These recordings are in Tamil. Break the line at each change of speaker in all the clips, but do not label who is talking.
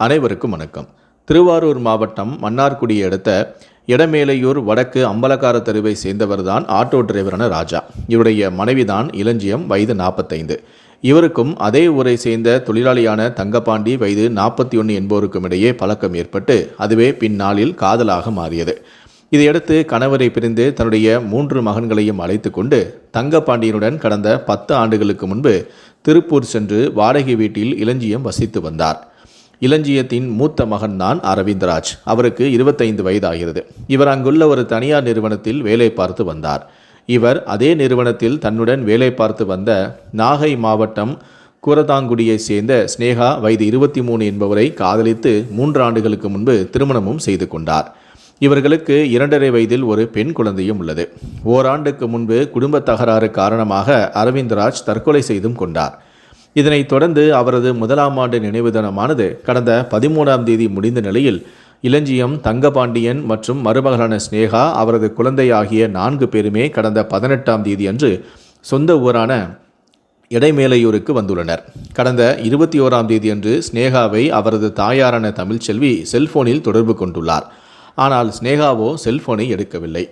அனைவருக்கும் வணக்கம். திருவாரூர் மாவட்டம் மன்னார்குடியை அடுத்த இடமேலையூர் வடக்கு அம்பலக்கார தெருவை சேர்ந்தவர்தான் ஆட்டோ டிரைவரான ராஜா. இவருடைய மனைவிதான் இளஞ்சியம் வயது நாற்பத்தைந்து இவருக்கும் அதே ஊரை சேர்ந்த தொழிலாளியான தங்கபாண்டி வயது நாற்பத்தி ஒன்று என்போருக்கும் இடையே பழக்கம் ஏற்பட்டு அதுவே பின்னாளில் காதலாக மாறியது. இதையடுத்து கணவரை பிரிந்து தன்னுடைய மூன்று மகன்களையும் அழைத்து கொண்டு தங்கபாண்டியனுடன் கடந்த பத்து ஆண்டுகளுக்கு முன்பு திருப்பூர் சென்று வாடகை வீட்டில் இளஞ்சியம் வசித்து வந்தார். இளஞ்சியத்தின் மூத்த மகன் தான் அரவிந்தராஜ். அவருக்கு இருபத்தைந்து வயதாகிறது. இவர் அங்குள்ள ஒரு தனியார் நிறுவனத்தில் வேலை பார்த்து வந்தார். இவர் அதே நிறுவனத்தில் தன்னுடன் வேலை பார்த்து வந்த நாகை மாவட்டம் கூரதாங்குடியைச் சேர்ந்த ஸ்னேகா வயது இருபத்தி மூணு என்பவரை காதலித்து மூன்று ஆண்டுகளுக்கு முன்பு திருமணமும் செய்து கொண்டார். இவர்களுக்கு இரண்டரை வயதில் ஒரு பெண் குழந்தையும் உள்ளது. ஓராண்டுக்கு முன்பு குடும்ப தகராறு காரணமாக அரவிந்தராஜ் தற்கொலை செய்தும் கொண்டார். இதனைத் தொடர்ந்து அவரது முதலாம் ஆண்டு நினைவு தினமானது கடந்த பதிமூணாம் தேதி முடிந்த நிலையில் இளஞ்சியம் தங்கபாண்டியன் மற்றும் மருமகளான ஸ்னேகா அவரது குழந்தை ஆகிய நான்கு பேருமே கடந்த பதினெட்டாம் தேதி அன்று சொந்த ஊரான இடைமேலையூருக்கு வந்துள்ளனர். கடந்த இருபத்தி ஓராம் தேதி அன்று ஸ்னேகாவை அவரது தாயாரான தமிழ்ச்செல்வி செல்போனில் தொடர்பு கொண்டுள்ளார். ஆனால் ஸ்னேகாவோ செல்போனை எடுக்கவில்லை.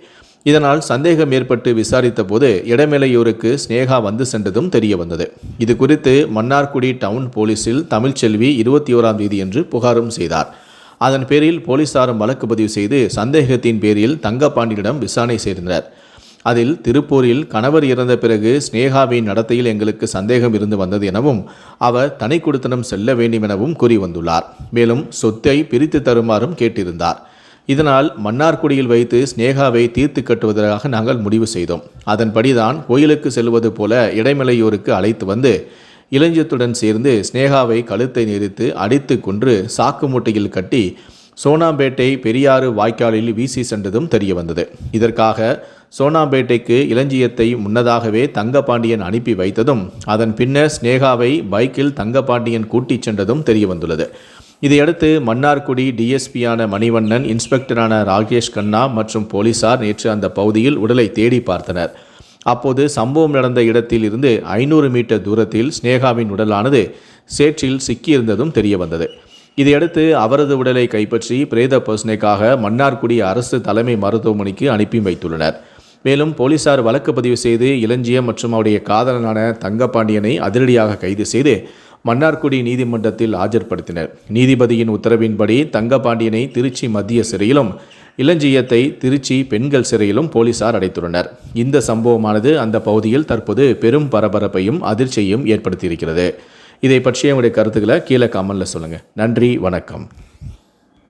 இதனால் சந்தேகம் ஏற்பட்டு விசாரித்த போது இடமேலையூருக்கு ஸ்னேகா வந்து சென்றதும் தெரிய வந்தது. இது குறித்து மன்னார்குடி டவுன் போலீஸில் தமிழ்ச்செல்வி இருபத்தி ஓராம் தேதி என்று புகாரும் செய்தார். அதன் பேரில் போலீசாரும் வழக்கு பதிவு செய்து சந்தேகத்தின் பேரில் தங்கப்பாண்டியிடம் விசாரணை செய்தனர். அதில் திருப்பூரில் கணவர் இறந்த பிறகு ஸ்னேகாவின் நடத்தையில் எங்களுக்கு சந்தேகம் இருந்து வந்தது எனவும் அவர் தனி குடுத்தனம் செல்ல வேண்டும் எனவும் கூறி வந்துள்ளார். மேலும் சொத்தை பிரித்து தருமாறும் கேட்டிருந்தார். இதனால் மன்னார்குடியில் வைத்து ஸ்னேகாவை தீர்த்து கட்டுவதற்காக நாங்கள் முடிவு செய்தோம். அதன்படிதான் கோயிலுக்கு செல்வது போல இடைமலையூருக்கு அழைத்து வந்து இளைஞத்துடன் சேர்ந்து ஸ்னேகாவை கழுத்தை நெரித்து அடித்து கொன்று சாக்கு மூட்டையில் கட்டி சோனாம்பேட்டை பெரியாறு வாய்க்காலில் வீசி சென்றதும் தெரிய வந்தது. இதற்காக சோனாம்பேட்டைக்கு இளஞ்சியத்தை முன்னதாகவே தங்கபாண்டியன் அனுப்பி வைத்ததும் அதன் பின்னர் ஸ்னேகாவை பைக்கில் தங்கபாண்டியன் கூட்டிச் சென்றதும் தெரிய வந்துள்ளது. இதையடுத்து மன்னார்குடி டிஎஸ்பியான மணிவண்ணன் இன்ஸ்பெக்டரான ராகேஷ் கண்ணா மற்றும் போலீசார் நேற்று அந்த பகுதியில் உடலை தேடி பார்த்தனர். அப்போது சம்பவம் நடந்த இடத்தில் இருந்து ஐநூறு மீட்டர் தூரத்தில் ஸ்னேகாவின் உடலானது சேற்றில் சிக்கியிருந்ததும் தெரியவந்தது. இதையடுத்து அவரது உடலை கைப்பற்றி பிரேத பரிசோதனைக்காக மன்னார்குடி அரசு தலைமை மருத்துவமனைக்கு அனுப்பி வைத்துள்ளனர். மேலும் போலீசார் வழக்கு பதிவு செய்து இளஞ்சியம் மற்றும் அவருடைய காதலனான தங்கப்பாண்டியனை அதிரடியாக கைது செய்து மன்னார்குடி நீதிமன்றத்தில் ஆஜர்படுத்தினர். நீதிபதியின் உத்தரவின்படி தங்கபாண்டியனை திருச்சி மத்திய சிறையிலும் இளஞ்சியத்தை திருச்சி பெண்கள் சிறையிலும் போலீசார் அடைத்துள்ளனர். இந்த சம்பவமானது அந்த பகுதியில் தற்போது பெரும் பரபரப்பையும் அதிர்ச்சியையும் ஏற்படுத்தியிருக்கிறது. இதை பற்றிய உங்களுடைய கருத்துக்களை கீழே கமெண்டில் சொல்லுங்கள் நன்றி வணக்கம்.